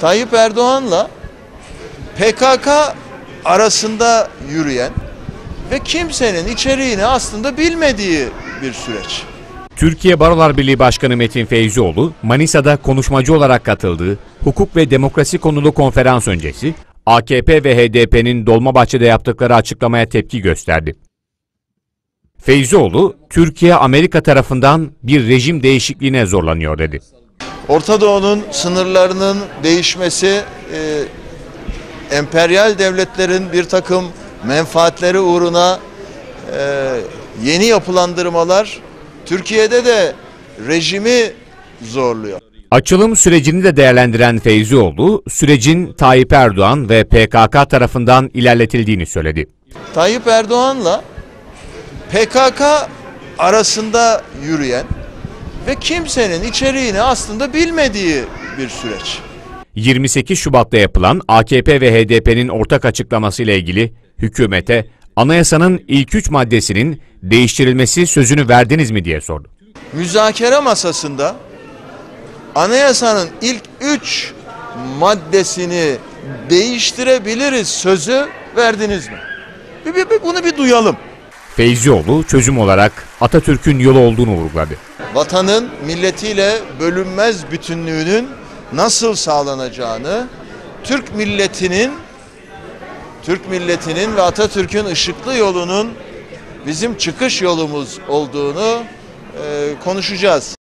Tayyip Erdoğan'la PKK arasında yürüyen ve kimsenin içeriğini aslında bilmediği bir süreç. Türkiye Barolar Birliği Başkanı Metin Feyzioğlu, Manisa'da konuşmacı olarak katıldığı hukuk ve demokrasi konulu konferans öncesi, AKP ve HDP'nin Dolmabahçe'de yaptıkları açıklamaya tepki gösterdi. Feyzioğlu, Türkiye Amerika tarafından bir rejim değişikliğine zorlanıyor dedi. Orta Doğu'nun sınırlarının değişmesi e, emperyal devletlerin bir takım menfaatleri uğruna e, yeni yapılandırmalar Türkiye'de de rejimi zorluyor. Açılım sürecini de değerlendiren Feyzioğlu, sürecin Tayyip Erdoğan ve PKK tarafından ilerletildiğini söyledi. Tayyip Erdoğan'la PKK arasında yürüyen ve kimsenin içeriğini aslında bilmediği bir süreç. 28 Şubat'ta yapılan AKP ve HDP'nin ortak açıklamasıyla ilgili hükümete anayasanın ilk üç maddesinin değiştirilmesi sözünü verdiniz mi diye sordu. Müzakere masasında anayasanın ilk üç maddesini değiştirebiliriz sözü verdiniz mi? Bir, bir- bir- bunu bir duyalım. Feyzioğlu çözüm olarak Atatürk'ün yolu olduğunu vurguladı. Vatanın milletiyle bölünmez bütünlüğünün nasıl sağlanacağını, Türk milletinin Türk milletinin ve Atatürk'ün ışıklı yolunun bizim çıkış yolumuz olduğunu e, konuşacağız.